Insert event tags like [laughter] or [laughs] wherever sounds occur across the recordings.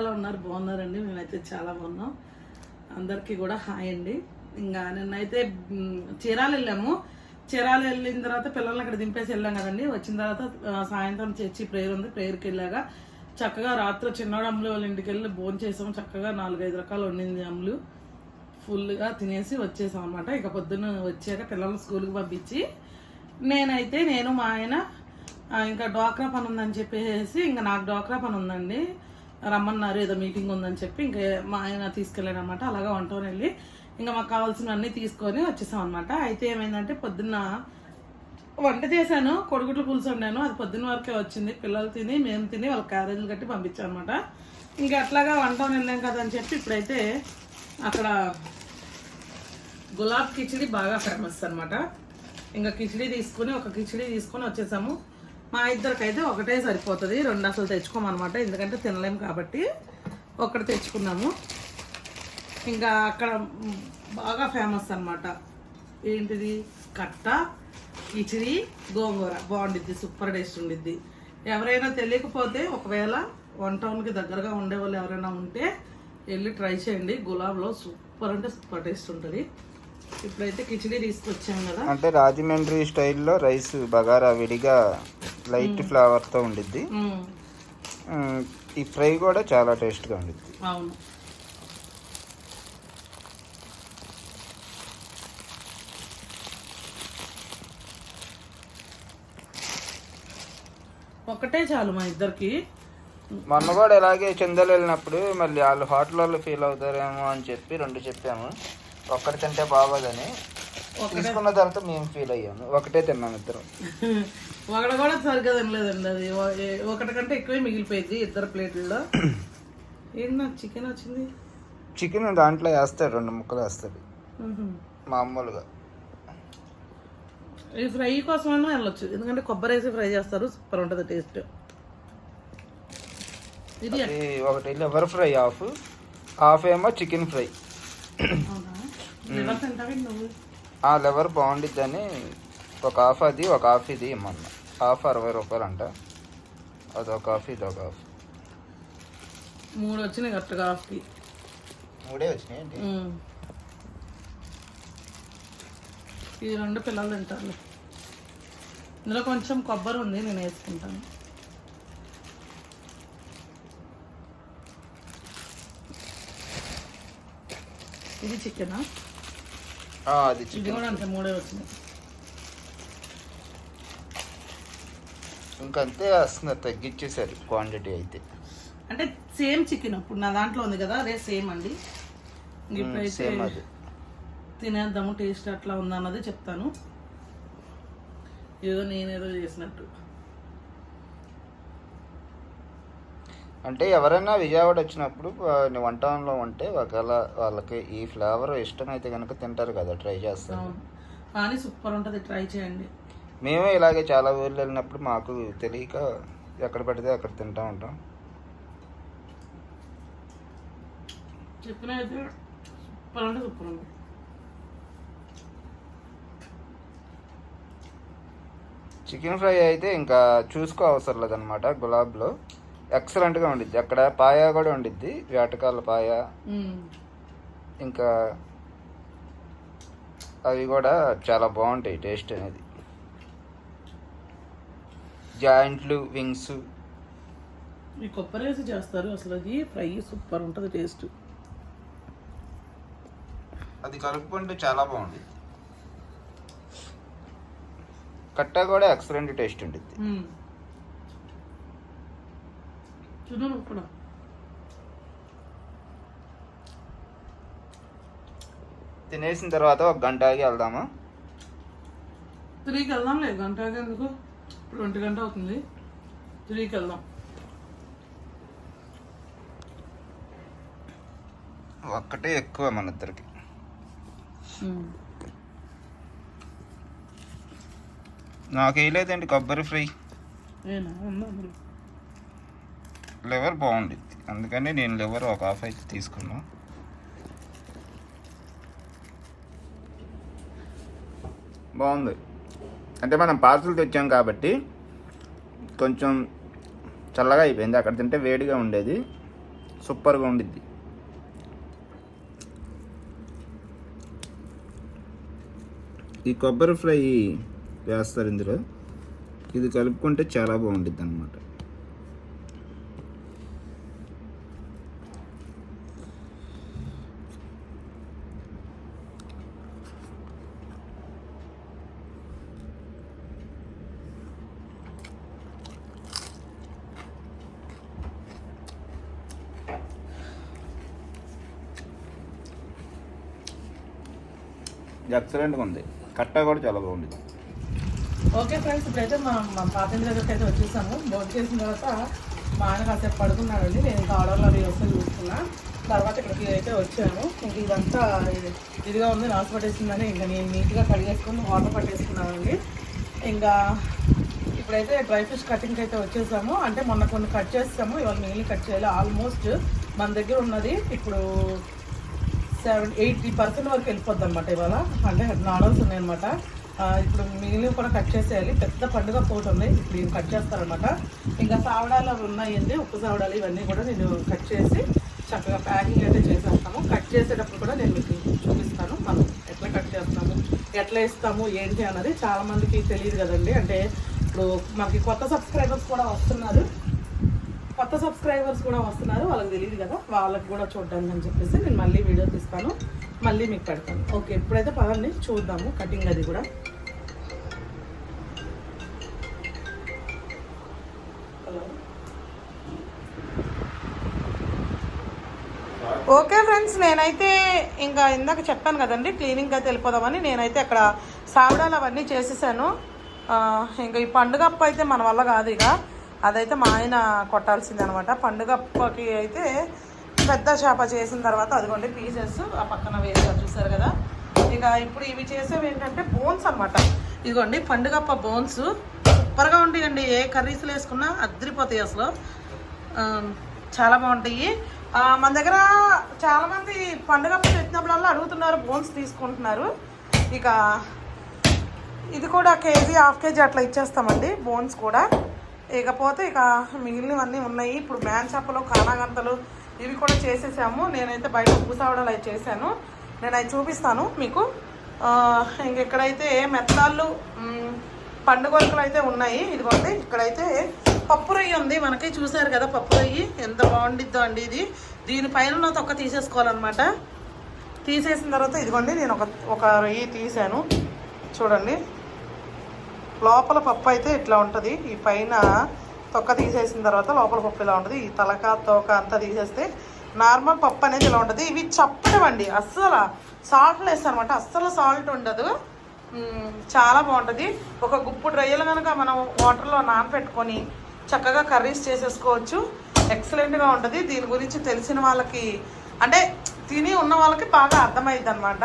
ఎలా ఉన్నారు? బాగున్నారండి. మేమైతే చాలా బాగున్నాం. అందరికీ కూడా హాయ్ అండి. ఇంకా నిన్నైతే చీరాలు వెళ్ళాము. చీరాలు వెళ్ళిన తర్వాత పిల్లల్ని అక్కడ దింపేసి వెళ్ళాం కదండి. వచ్చిన తర్వాత సాయంత్రం చర్చి ప్రేయర్ ఉంది. ప్రేయర్కి వెళ్ళాక చక్కగా రాత్రి చిన్నవాడు అమ్ములు వాళ్ళ ఇంటికి వెళ్ళి భోజనం చేసాం. చక్కగా నాలుగైదు రకాలు వండింది అమ్ములు. ఫుల్గా తినేసి వచ్చేసాం అనమాట ఇక పొద్దున్న వచ్చాక పిల్లల్ని స్కూల్కి పంపించి నేనైతే నేను మా ఆయన ఇంకా డ్వాక్రా పని ఉందని చెప్పేసి ఇంకా నాకు డ్వాక్రా పని ఉందండి. రమ్మన్నారు ఏదో మీటింగ్ ఉందని చెప్పి ఇంకా మా ఆయన తీసుకెళ్ళాడు అనమాట అలాగా వంటని వెళ్ళి ఇంకా మాకు కావాల్సినవన్నీ తీసుకొని వచ్చేసాం అనమాట అయితే ఏమైందంటే పొద్దున్న వంట చేశాను కొడుగుడ్లు పులుసు వండాను. అది పొద్దున్న వరకే వచ్చింది. పిల్లలు తిని మేము తిని వాళ్ళ క్యారేజీలు కట్టి పంపించాం అనమాట ఇంకా అట్లాగా వంట వెళ్ళాం కదా అని చెప్పి ఇప్పుడైతే అక్కడ గులాబ్ కిచిడి బాగా ఫేమస్ అనమాట ఇంకా కిచిడి తీసుకుని ఒక కిచిడి తీసుకొని వచ్చేసాము. మా ఇద్దరికైతే ఒకటే సరిపోతుంది. రెండు అసలు తెచ్చుకోమన్నమాట ఎందుకంటే తినలేము కాబట్టి ఒకటి తెచ్చుకున్నాము. ఇంకా అక్కడ బాగా ఫేమస్ అనమాట ఏంటిది? కట్ట కిచిడి గోంగూర. బాగుండిద్ది. సూపర్ టేస్ట్ ఉండిద్ది. ఎవరైనా తెలియకపోతే ఒకవేళ వన్ టౌన్కి దగ్గరగా ఉండే వాళ్ళు ఎవరైనా ఉంటే వెళ్ళి ట్రై చేయండి. గులాబ్లో సూపర్ అంటే సూపర్ టేస్ట్ ఉంటుంది. ఇప్పుడైతే కిచిడి తీసుకొచ్చాం కదా. అంటే రాజమండ్రి స్టైల్లో రైస్ బగారా విడిగా లైట్ ఫ్లేవర్తో ఉండిద్ది. ఈ ఫ్రై కూడా చాలా టేస్ట్గా ఉండిద్ది. అవును. ఒకటే చాలు మా ఇద్దరికి. మొన్న కూడా ఇలాగే చందలు వెళ్ళినప్పుడు మళ్ళీ వాళ్ళు హోటల్ వాళ్ళు ఫీల్ అవుతారేమో అని చెప్పి రెండు చెప్పాము. ఒక్కటి తింటే బాగోదని. తీసుకున్న తర్వాత మేము ఫీల్ అయ్యాము ఒకటే తిన్నాం ఇద్దరం. [laughs] ఒకటి కూడా సరిగ్గా తినలేదండి అది. ఒకటి కంటే ఎక్కువే మిగిలిపోయింది ఇద్దరు ప్లేట్లలో. [clears throat] ఏంటి నాకు చికెన్ వచ్చింది? చికెన్ దాంట్లో వేస్తాడు రెండు ముక్కలు వేస్తాడు. మామూలుగా. ఈ ఫ్రై కోసమైనా వెళ్ళొచ్చు. ఎందుకంటే కొబ్బరి వేసి ఫ్రై చేస్తారు సూపర్ ఉంటుంది టేస్ట్. ఇది ఒకటి లివర్ ఫ్రై హాఫ్. హాఫ్ ఏమో చికెన్ ఫ్రై. నువ్వు? ఆ లివర్ బాగుండిద్దని ఒక హాఫ్ అది ఒక హాఫ్ ఇది ఇమ్మన్నా. హాఫ్ అరవై రూపాయలు అంట. అదొక హాఫ్ ఇది ఒక హాఫ్ మూడు వచ్చినాయి కరెక్ట్గా హాఫ్కి మూడే వచ్చినాయి మ్మ్. ఈ రెండు పిల్లలు తింటారు ఇందులో కొంచెం కొబ్బరి ఉంది నేను వేసుకుంటాను. ఇది చికెనా అది చికెన్ మూడే వచ్చినాయి. ఇంకంతే వేస్తున్నారు తగ్గించేసారు క్వాంటిటీ అయితే. అంటే సేమ్ చికెన్ ఇప్పుడు నా దాంట్లో ఉంది కదా అదే సేమ్ అండి. సేమ్ అది. తినేద్దాము టేస్ట్ అట్లా ఉందన్నది చెప్తాను. ఏదో నేనేదో చేసినట్టు. అంటే ఎవరైనా విజయవాడ వచ్చినప్పుడు వన్ టౌన్లో ఉంటే ఒకవేళ వాళ్ళకి ఈ ఫ్లేవర్ ఇష్టమైతే కనుక తింటారు కదా ట్రై చేస్తారు. కానీ సూపర్ ఉంటుంది ట్రై చేయండి. మేమే ఇలాగే చాలా ఊర్లు వెళ్ళినప్పుడు మాకు తెలియక ఎక్కడ పడితే అక్కడ తింటా ఉంటాం. సూపర్ అంటే సూపర్ ఉంది చికెన్ ఫ్రై అయితే ఇంకా చూసుకో అవసరం లేదనమాట గులాబ్లో. ఎక్సలెంట్గా ఉండిద్ది. అక్కడ పాయ కూడా ఉండిద్ది. వేటకాల పాయ. ఇంకా అవి కూడా చాలా బాగుంటాయి టేస్ట్ అనేది. జాయింట్లు వింగ్స్. ఈ కొబ్బరి వేసి చేస్తారు. అసలు అది ఫ్రై సూపర్ ఉంటుంది టేస్ట్. అది కలుపుకుంటే చాలా బాగుంది కట్ట కూడా ఎక్సలెంట్ టేస్ట్ ఉంటుంది మ్మ్. చూడు నువ్వు కూడా తినేసిన తర్వాత ఒక గంట ఆగి వెళ్దామా త్రీకి వెళ్దాం లేదు గంట ఎందుకు? ఇప్పుడు ఒంటి గంట అవుతుంది. త్రీకి వెళ్దాం ఒక్కటే ఎక్కువ మన ఇద్దరికి. నాకు వేయలేదండి కొబ్బరి ఫ్రై. ఏనా ఉందా లివర్ బాగుండిద్ది. అందుకని నేను లివర్ ఒక హాఫ్ అయితే తీసుకున్నా. బాగుంది. అంటే మనం పార్సల్ తెచ్చాం కాబట్టి కొంచెం చల్లగా అయిపోయింది. అక్కడ తింటే వేడిగా ఉండేది. సూపర్గా ఉండిద్ది. ఈ కొబ్బరి ఫ్రై వేస్తారు ఇందులో. ఇది కలుపుకుంటే చాలా బాగుంటుంది అనమాట ఎక్సలెంట్గా ఉంది. కట్ట కూడా చాలా బాగుంది. ఓకే ఫ్రెండ్స్ ఇప్పుడైతే మా మా పాతింటి దగ్గరికి అయితే వచ్చేసాము. భోజనం చేసిన తర్వాత మా ఆయన కాసేపు పడుకున్నాడండి. నేను ఇంకా ఆర్డర్లో అవి వస్తే చూసుకున్నా తర్వాత ఇక్కడికి అయితే వచ్చాను ఇంక ఇదంతా ఇదిగా ఉంది నాసు పట్టేసిందని ఇంకా నేను నీట్గా కడిగేసుకొని వాటర్ పట్టేసుకున్నానండి. ఇంకా ఇప్పుడైతే డ్రై ఫిష్ కటింగ్కి అయితే వచ్చేసాము. అంటే మొన్న కొన్ని కట్ చేస్తాము ఇవాళ మిగిలిన కట్ చేయాలి. ఆల్మోస్ట్ మన దగ్గర ఉన్నది. ఇప్పుడు సెవెన్ ఎయిటీ పర్సెంట్ వరకు వెళ్ళిపోద్ది అనమాట ఇవాళ. అంటే నాడల్స్ ఉన్నాయన్నమాట. ఇప్పుడు మిగిలినవి కూడా కట్ చేసేయాలి. పెద్ద పండుగ పోటు ఉన్నాయి ఇప్పుడు ఇవి కట్ చేస్తారనమాట ఇంకా సావడాలు అవి ఉన్నాయండి. ఉప్పు సావడాలు ఇవన్నీ కూడా నేను కట్ చేసి చక్కగా ప్యాకింగ్ అయితే చేసేస్తాము. కట్ చేసేటప్పుడు కూడా నేను మీకు చూపిస్తాను. మనం ఎట్లా కట్ చేస్తాము ఎట్లా ఇస్తాము ఏంటి అన్నది చాలామందికి తెలియదు కదండి. అంటే ఇప్పుడు మనకి కొత్త సబ్స్క్రైబర్స్ కూడా వస్తున్నారు. కొత్త సబ్స్క్రైబర్స్ కూడా వస్తున్నారు వాళ్ళకి తెలియదు కదా వాళ్ళకి కూడా చూడడానికి అని చెప్పేసి నేను మళ్ళీ వీడియో తీస్తాను. మళ్ళీ మీకు పెడతాను. ఓకే ఇప్పుడైతే పదండి చూద్దాము కటింగ్ అది కూడా. హలో ఓకే ఫ్రెండ్స్ నేనైతే ఇంకా ఇందాక చెప్పాను కదండి క్లీనింగ్గా అయితే వెళ్ళిపోదామని నేనైతే అక్కడ సావిడాలు అవన్నీ చేసేసాను. ఇంకా ఈ పండుగ అప్పు అయితే మన వల్ల కాదు ఇక. అదైతే మా ఆయన కొట్టాల్సింది అనమాట అయితే పెద్ద చేప చేసిన తర్వాత అదిగోండి పీసెస్ ఆ పక్కన వేసారు చూసారు కదా? ఇక ఇప్పుడు ఇవి చేసేవి ఏంటంటే బోన్స్ అనమాట ఇదిగోండి పండుగప్ప బోన్స్. సూపర్గా ఉంటాయండి. ఏ కర్రీస్లో వేసుకున్నా అద్దరిపోతాయి అసలు. చాలా బాగుంటాయి. మన దగ్గర చాలామంది పండుగప్ప పండుగ పెట్టినప్పుడల్లా అడుగుతున్నారు బోన్స్ తీసుకుంటున్నారు. ఇక ఇది కూడా కేజీ హాఫ్ కేజీ అట్లా ఇచ్చేస్తామండి బోన్స్ కూడా. ఇకపోతే ఇక మిగిలినవన్నీ ఉన్నాయి. ఇప్పుడు మ్యాన్ చేపలు కానాగంతలు ఇవి కూడా చేసేసాము. నేనైతే బయట పూసావడాలు అవి చేశాను. నేను అవి చూపిస్తాను మీకు. ఇంకెక్కడైతే ఇంక ఇక్కడైతే మెత్తాళ్ళు పండుగ వరకులు అయితే ఉన్నాయి. ఇదిగోండి ఇక్కడైతే పప్పు రొయ్యి ఉంది. మనకి చూసారు కదా పప్పు రొయ్యి. ఎంత బాగుండిద్దో అండి ఇది. దీనిపైన తొక్క తీసేసుకోవాలన్నమాట. తీసేసిన తర్వాత ఇదిగోండి నేను ఒక ఒక రొయ్యి తీసాను చూడండి. లోపల పప్పు అయితే ఇట్లా ఉంటుంది. ఈ పైన తొక్క తీసేసిన తర్వాత లోపల పప్పు ఇలా ఉంటుంది. ఈ తలక తోక అంతా తీసేస్తే నార్మల్ పప్పు అనేది ఇలా ఉంటుంది. ఇవి చప్పడమండి అస్సలు సాల్ట్ వేస్తారనమాట అస్సలు సాల్ట్ ఉండదు. చాలా బాగుంటుంది. ఒక గుప్పుడు రొయ్యలు కనుక మనం వాటర్లో నానబెట్టుకొని చక్కగా కర్రీస్ చేసేసుకోవచ్చు. ఎక్సలెంట్గా ఉంటుంది. దీని గురించి తెలిసిన వాళ్ళకి అంటే తిని ఉన్న వాళ్ళకి బాగా అర్థమైంది అనమాట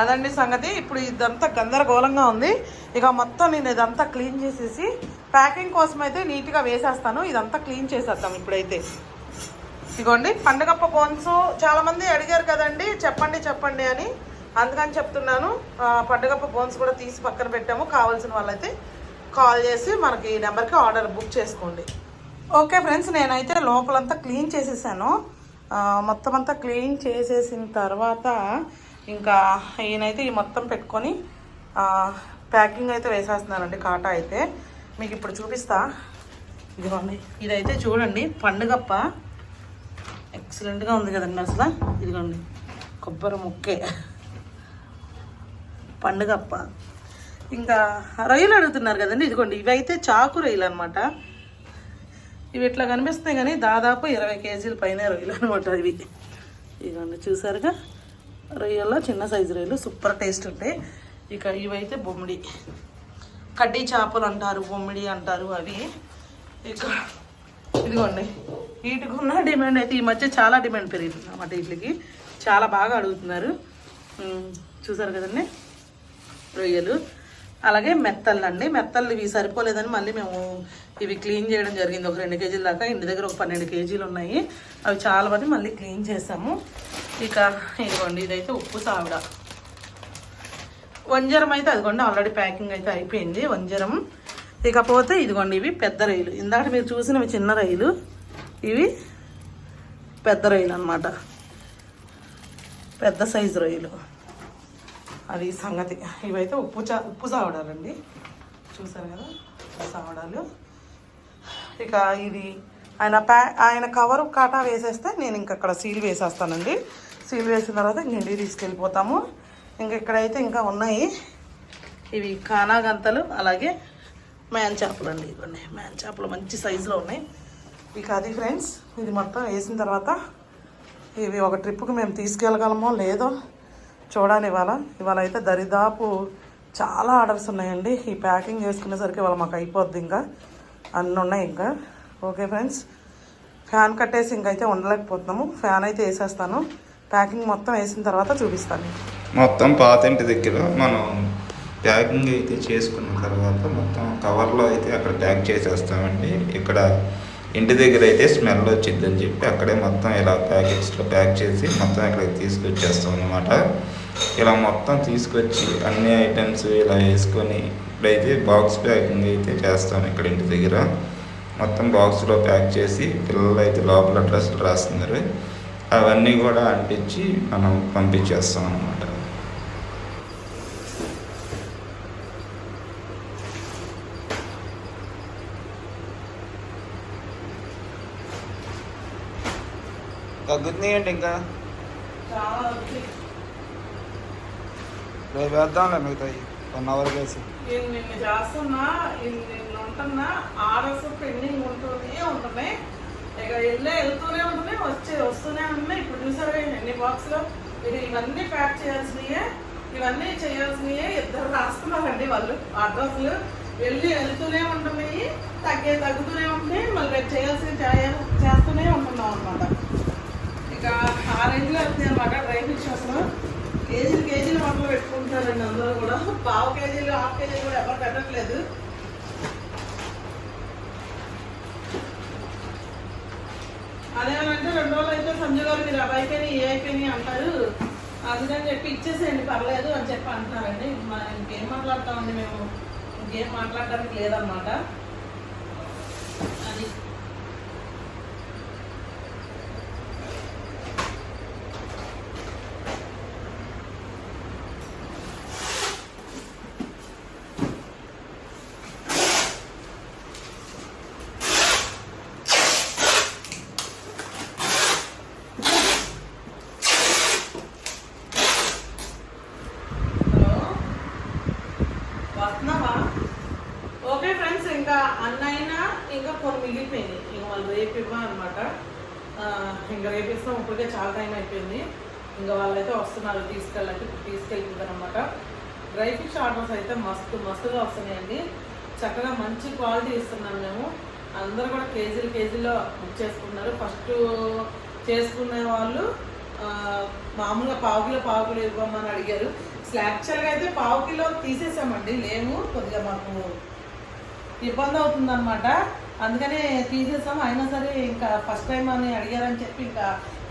అదండి సంగతి. ఇప్పుడు ఇదంతా గందరగోళంగా ఉంది. ఇక మొత్తం నేను ఇదంతా క్లీన్ చేసేసి ప్యాకింగ్ కోసం అయితే నీట్గా వేసేస్తాను. ఇదంతా క్లీన్ చేసేద్దాం ఇప్పుడైతే. ఇదిగోండి పండుగప్ప బోన్స్ చాలామంది అడిగారు కదండి చెప్పండి చెప్పండి అని. అందుకని చెప్తున్నాను. పండుగప్ప బోన్స్ కూడా తీసి పక్కన పెట్టాము. కావాల్సిన వాళ్ళైతే కాల్ చేసి మనకి ఈ నెంబర్కి ఆర్డర్ బుక్ చేసుకోండి. ఓకే ఫ్రెండ్స్ నేనైతే లోపలంతా క్లీన్ చేసేసాను. మొత్తం అంతా క్లీన్ చేసేసిన తర్వాత ఇంకా ఈయనైతే ఈ మొత్తం పెట్టుకొని ప్యాకింగ్ అయితే వేసేస్తున్నానండి కాటా అయితే. మీకు ఇప్పుడు చూపిస్తా. ఇదిగోండి ఇదైతే చూడండి పండుగప్ప. ఎక్సలెంట్గా ఉంది కదండి అసలు. ఇదిగోండి కొబ్బరి ముక్కే. పండుగప్ప. ఇంకా రొయ్యలు అడుగుతున్నారు కదండి ఇదిగోండి ఇవైతే చాకు రొయ్యలు అనమాట ఇవి ఇట్లా కనిపిస్తున్నాయి కానీ దాదాపు ఇరవై కేజీల పైన రొయ్యలు అనమాట ఇవి. ఇదిగోండి చూసారుగా? రొయ్యల్లో చిన్న సైజు రొయ్యలు సూపర్ టేస్ట్ ఉంటాయి ఇక ఇవైతే బొమ్మిడి. కడ్డీ చేపలు అంటారు బొమ్మిడి అంటారు అవి. ఇక ఇదిగోండి వీటికి ఉన్న డిమాండ్ అయితే ఈ మధ్య చాలా డిమాండ్ పెరిగింది అన్నమాట వీటికి. చాలా బాగా అడుగుతున్నారు. చూసారు కదండి? రొయ్యలు. అలాగే మెత్తళ్ళు అండి. మెత్తళ్ళు ఇవి సరిపోలేదని మళ్ళీ మేము ఇవి క్లీన్ చేయడం జరిగింది. ఒక రెండు కేజీల దాకా. ఇంటి దగ్గర ఒక పన్నెండు కేజీలు ఉన్నాయి. అవి చాలా మంది మళ్ళీ క్లీన్ చేసాము ఇక ఇదిగోండి ఇదైతే ఉప్పు సావిడ. వంజరం అయితే అదిగోండి ఆల్రెడీ ప్యాకింగ్ అయితే అయిపోయింది. వంజరం ఇకపోతే ఇదిగోండి ఇవి పెద్ద రైలు. ఇందాక మీరు చూసినవి చిన్న రైలు. ఇవి పెద్ద రొయ్యలు అనమాట పెద్ద సైజు రొయ్యలు అది సంగతి. ఇవైతే ఉప్పు చా ఉప్పు సావడాలండి. చూసారు కదా ఉప్పు సావడాలు. ఇక ఇది ఆయన ప్యా ఆయన కవర్ కాటా వేసేస్తే నేను ఇంక అక్కడ సీల్ వేసేస్తానండి. సీల్ వేసిన తర్వాత ఇంక ఇంటికి తీసుకెళ్ళిపోతాము. ఇంక ఇక్కడైతే ఇంకా ఉన్నాయి. ఇవి కానాగంతలు అలాగే మ్యాన్ చేపలు అండి ఇవన్నీ. మ్యాన్ చేపలు మంచి సైజులో ఉన్నాయి. ఇక అది ఫ్రెండ్స్ ఇది మొత్తం వేసిన తర్వాత ఇవి ఒక ట్రిప్కి మేము తీసుకెళ్ళగలమో లేదో చూడాలి ఇవాళ. ఇవాళ అయితే దరిదాపు చాలా ఆర్డర్స్ ఉన్నాయండి. ఈ ప్యాకింగ్ చేసుకునేసరికి ఇవాళ మాకు అయిపోద్ది ఇంకా. అన్నీ ఉన్నాయి ఇంకా. ఓకే ఫ్రెండ్స్ ఫ్యాన్ కట్టేసి ఇంకైతే ఉండలేకపోతున్నాము. ఫ్యాన్ అయితే వేసేస్తాను. ప్యాకింగ్ మొత్తం వేసిన తర్వాత చూపిస్తాను మొత్తం పాత ఇంటి దగ్గర మనం ప్యాకింగ్ అయితే చేసుకున్న తర్వాత మొత్తం కవర్లో అయితే అక్కడ ప్యాక్ చేసేస్తామండి. ఇక్కడ ఇంటి దగ్గర అయితే స్మెల్ వచ్చిందని చెప్పి అక్కడే మొత్తం ఇలా ప్యాకెట్స్లో ప్యాక్ చేసి మొత్తం ఇక్కడికి తీసుకొచ్చేస్తాం అనమాట ఇలా మొత్తం తీసుకొచ్చి అన్ని ఐటమ్స్ ఇలా వేసుకొని ఇప్పుడైతే బాక్స్ ప్యాకింగ్ అయితే చేస్తాం ఇక్కడ ఇంటి దగ్గర. మొత్తం బాక్స్లో ప్యాక్ చేసి పిల్లలు అయితే లోపల డ్రెస్సులు రాస్తున్నారు. అవన్నీ కూడా అంటించి మనం పంపించేస్తాం అనమాట తగ్గుతున్నాయండి ఇంకా? చాలా వచ్చి రేపు వేద్దాంలే మిగతాయి వన్ అవర్ నేను నిన్ను చేస్తున్నా ఇన్ని నిన్ను ఉంటున్నా ఆర్డర్స్ పెండింగ్ ఉంటూనే ఉంటున్నాయి. ఇక వెళ్ళే వెళ్తూనే ఉంటున్నాయి వచ్చే వస్తూనే ఉన్నాయి. ఇప్పుడు చూసారు ఎన్ని బాక్స్లో ఇది ఇవన్నీ ప్యాక్ చేయాల్సినయే ఇవన్నీ చేయాల్సినయే ఇద్దరు రాస్తున్నారండి వాళ్ళు. అడ్రస్లు వెళ్ళి వెళ్తూనే ఉంటున్నాయి తగ్గే తగ్గుతూనే ఉంటాయి మళ్ళీ రేపు చేయాల్సిన చేస్తూనే ఉంటున్నాం అనమాట ఇక ఆ రేంజ్లో వెళ్తాయి అనమాట డ్రై ఫిష్ అసలు కేజీలు కేజీలు వంటలు పెట్టుకుంటారండి అందరూ కూడా. పావు కేజీలు హాఫ్ కేజీలు కూడా ఎవరు పెట్టట్లేదు. అదేమంటే రెండు రోజులు అయితే సంజయ్ గారు మీరు అబ్బాయికని ఏ అయిపోయి అంటారు. అందుకని చెప్పి ఇచ్చేసేయండి పర్లేదు అని చెప్పి అంటున్నారండి. ఇంకేం మాట్లాడతామండి మేము? ఇంకేం మాట్లాడడానికి లేదన్నమాట అది హలో వస్తున్నావా ఓకే ఇంకా ఇంకా అన్నైనా ఇంకా కొన్ని మిగిలిపోయింది ఇంక వాళ్ళు రేపు ఇవ్వాలన్నమాట ఇంకా రేపు ఇస్తాం ఇప్పటికే చాలా టైం అయిపోయింది. ఇంకా వాళ్ళైతే వస్తున్నారు తీసుకెళ్ళండి తీసుకెళ్ళిపోతారనమాట. డ్రై ఫిష్ ఆర్డర్స్ అయితే మస్తు మస్తుగా వస్తున్నాయండి. చక్కగా మంచి క్వాలిటీ ఇస్తున్నాం మేము. అందరూ కూడా కేజీలు కేజీలో బుక్ చేసుకున్నారు. ఫస్ట్ చేసుకునే వాళ్ళు మామూలుగా పావు కిలో పావు కిలో ఇవ్వమని అడిగారు. అసలు యాక్చువల్గా అయితే పావు కిలో తీసేసామండి. లేము కొద్దిగా మాకు ఇబ్బంది అవుతుందన్నమాట. అందుకనే తీసేసాము. అయినా సరే ఇంకా ఫస్ట్ టైం అని అడిగారని చెప్పి ఇంకా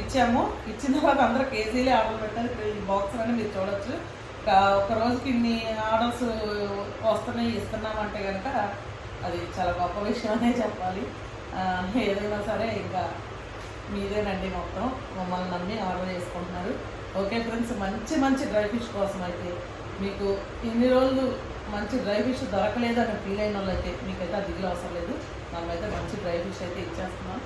ఇచ్చాము. ఇచ్చిన తర్వాత అందరూ కేజీలే ఆర్డర్ పెట్టారు. ఇక్కడ ఈ బాక్స్ అని మీరు చూడొచ్చు. ఇంకా ఒక రోజుకి ఇన్ని ఆర్డర్స్ వస్తున్నాయి ఇస్తున్నామంటే కనుక అది చాలా గొప్ప విషయం అనే చెప్పాలి. ఏదైనా సరే ఇంకా మీదేనండి మొత్తం. మమ్మల్ని నమ్మి ఆర్డర్ చేసుకుంటున్నారు. ఓకే ఫ్రెండ్స్ మంచి మంచి డ్రై ఫిష్ కోసం అయితే మీకు ఇన్ని రోజులు మంచి డ్రై ఫిష్ దొరకలేదు అని ఫీల్ అయిన వాళ్ళైతే మీకైతే ఆ దిగులు అవసరం లేదు. మనమైతే మంచి డ్రై ఫిష్ అయితే ఇచ్చేస్తున్నాం.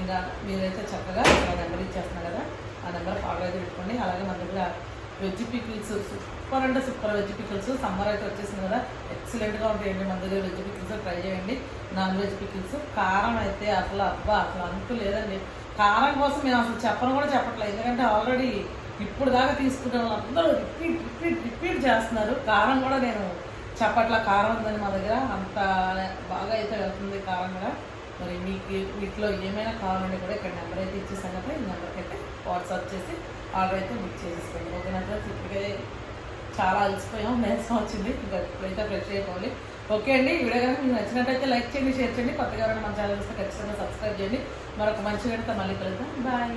ఇంకా మీరైతే చక్కగా ఇలా నెంబర్ ఇచ్చేస్తున్నాం కదా ఆ నెంబర్ ఫాలో అయితే పెట్టుకోండి. అలాగే మన దగ్గర వెజ్ పికిల్స్ సూపర్ అంటే సూపర్ వెజ్ పికిల్స్ సమ్మర్ అయితే వచ్చేసింది కదా ఎక్సలెంట్గా ఉంటాయండి మన దగ్గర వెజ్ పికిల్స్. ట్రై చేయండి. Non veg pickles. కారం అయితే అసలు అబ్బా అసలు అంతు లేదండి. కారం కోసం మేము అసలు చెప్పను కూడా చెప్పట్లేదు. ఎందుకంటే ఆల్రెడీ ఇప్పుడు దాకా తీసుకునే వాళ్ళందరూ రిపీట్ రిపీట్ రిపీట్ చేస్తున్నారు. కారం కూడా నేను చప్పట్ల కారం ఉందని మా దగ్గర అంత బాగా అయితే వెళ్తుంది కారం కూడా. మరి మీకు వీటిలో ఏమైనా కావాలంటే కూడా ఇక్కడ నెంబర్ అయితే ఇచ్చేసాను కదా ఈ నెంబర్కి అయితే వాట్సాప్ చేసి ఆర్డర్ అయితే బుక్ చేసేసుకోండి. ఓకేనా ఫ్రెండ్స్ ఇప్పటికే చాలా అలసిపోయాం. [laughs] నేర్చుకో వచ్చింది ఇంకా ఇప్పుడైతే ఫ్రెష్ అయిపోవాలి. ఓకే అండి వీడియో కనుక మీకు నచ్చినట్టయితే లైక్ చేయండి షేర్ చేయండి. కొత్తగా ఎవరైనా మన ఛానల్ వస్తే ఖచ్చితంగా సబ్స్క్రైబ్ చేయండి. మరొక మంచి వీడియోతో మళ్ళీ కలుద్దాం. బాయ్.